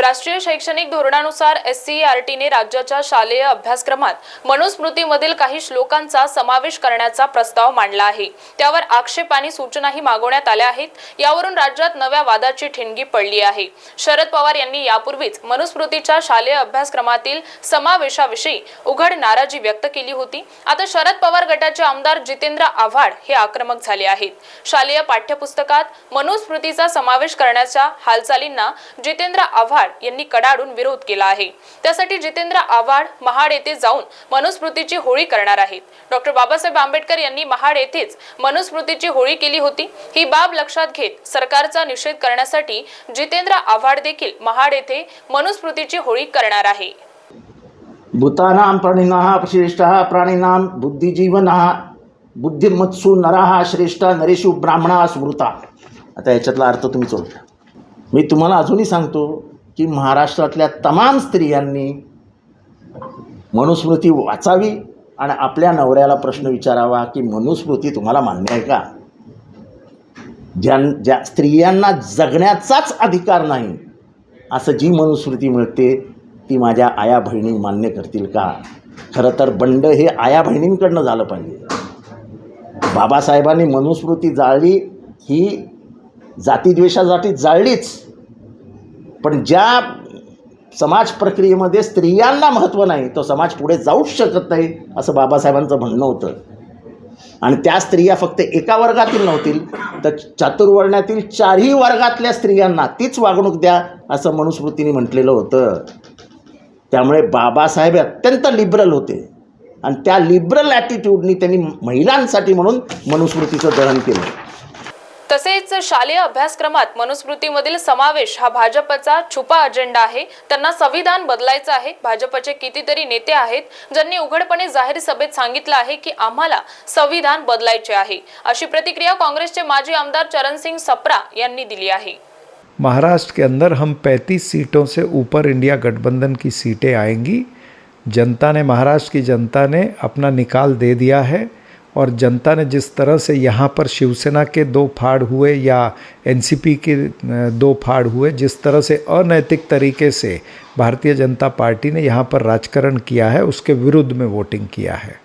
राष्ट्रीय शैक्षणिक धोरणानुसार एस सी आर टीने राज्याच्या शालेय अभ्यासक्रमात मनुस्मृतीमधील काही श्लोकांचा समावेश करण्याचा प्रस्ताव मांडला आहे. त्यावर आक्षेप आणि सूचनाही मागवण्यात आल्या आहेत. यावरून राज्यात नव्या वादाची ठिणगी पडली आहे. शरद पवार यांनी यापूर्वीच मनुस्मृतीच्या शालेय अभ्यासक्रमातील समावेशाविषयी उघड नाराजी व्यक्त केली होती. आता शरद पवार गटाचे आमदार जितेंद्र आव्हाड हे आक्रमक झाले आहेत. शालेय पाठ्यपुस्तकात मनुस्मृतीचा समावेश करण्याच्या हालचालींना जितेंद्र आव्हाड यांनी कडाडून विरोध केला आहे. त्यासाठी जितेंद्र आव्हाड महाड येथे जाऊन मनुस्मृतीची होळी करणार आहेत. डॉक्टर बाबासाहेब आंबेडकर यांनी महाड येथेच मनुस्मृतीची होळी केली होती. ही बाब लक्षात घेत सरकारचा निषेध करण्यासाठी जितेंद्र आव्हाड देखील महाड येथे मनुस्मृतीची होळी करणार आहे. भूतानां प्राणिनः श्रेष्ठः प्राणिनां बुद्धिजीवनः बुद्धिमत्सु नरः श्रेष्ठ नरेषु ब्राह्मणा स्मृता. आता याच्यातला अर्थ तुम्ही चोरता मी तुम्हाला अजूनही सांगतो की महाराष्ट्रातल्या तमाम स्त्रियांनी मनुस्मृती वाचावी आणि आपल्या नवऱ्याला प्रश्न विचारावा की मनुस्मृती तुम्हाला मान्य आहे का? ज्या ज्या स्त्रियांना जगण्याचाच अधिकार नाही असं जी मनुस्मृती मिळते ती माझ्या आया बहिणी मान्य करतील का? खरं तर बंड हे आया बहिणींकडनं झालं पाहिजे. बाबासाहेबांनी मनुस्मृती जाळली ही जातीद्वेषासाठी जाळलीच. पण ज्या समाज प्रक्रियेमध्ये स्त्रियांना महत्त्व नाही तो समाज पुढे जाऊच शकत नाही असं बाबासाहेबांचं म्हणणं होतं. आणि त्या स्त्रिया फक्त एका वर्गातील नव्हतील तर चातुर्वर्णातील चारही वर्गातल्या स्त्रियांना तीच वागणूक द्या असं मनुस्मृतीने म्हटलेलं होतं. त्यामुळे बाबासाहेब अत्यंत लिबरल होते. आणि त्या लिबरल ॲटिट्यूडनी त्यांनी महिलांसाठी म्हणून मनुस्मृतीचं दहन केलं. शालेय अभ्यासक्रमात मनुस्मृतीमधील समावेश हा भाजपचा छुपा अजेंडा आहे. त्यांना संविधान बदलायचं आहे. भाजपचे कितीतरी नेते आहेत ज्यांनी उघडपणे जाहीर सभेत सांगितलं आहे की आम्हाला संविधान बदलायचे आहे. अशी प्रतिक्रिया काँग्रेसचे माजी आमदार चरणसिंग सप्रा यांनी दिली आहे. महाराष्ट्र के अंदर हम 35 सीटों से ऊपर इंडिया गठबंधन की सीटें आएंगी। जनता ने महाराष्ट्र की जनता ने अपना निकाल दे दिया है। और जनता ने जिस तरह से यहाँ पर शिवसेना के दो फाड़ हुए या एनसीपी के दो फाड़ हुए, जिस तरह से अनैतिक तरीके से भारतीय जनता पार्टी ने यहाँ पर राजकरण किया है, उसके विरुद्ध में वोटिंग किया है।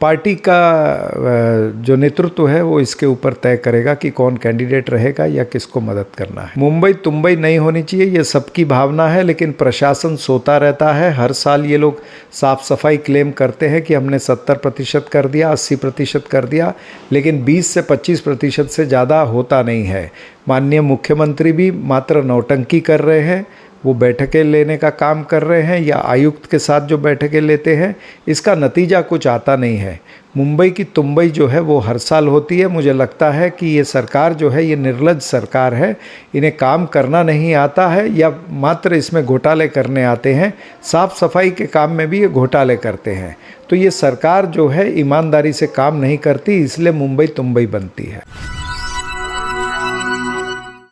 पार्टी का जो नेतृत्व है, वो इसके ऊपर तय करेगा कि कौन कैंडिडेट रहेगा या किसको मदद करना है। मुंबई तुम्बई नहीं होनी चाहिए, ये सबकी भावना है, लेकिन प्रशासन सोता रहता है। हर साल ये लोग साफ़ सफ़ाई क्लेम करते हैं कि हमने सत्तर प्रतिशत कर दिया, अस्सी प्रतिशत कर दिया, लेकिन बीस से पच्चीस प्रतिशत से ज़्यादा होता नहीं है। माननीय मुख्यमंत्री भी मात्र नौटंकी कर रहे हैं वो बैठकें लेने का काम कर रहे हैं या आयुक्त के साथ जो बैठकें लेते हैं, इसका नतीजा कुछ आता नहीं है। मुंबई की तुम्बई जो है, वो हर साल होती है। मुझे लगता है कि ये सरकार जो है, ये निर्लज सरकार है। इन्हें काम करना नहीं आता है या मात्र इसमें घोटाले करने आते हैं। साफ़ सफ़ाई के काम में भी ये घोटाले करते हैं। तो ये सरकार जो है, ईमानदारी से काम नहीं करती, इसलिए मुंबई तुम्बई बनती है।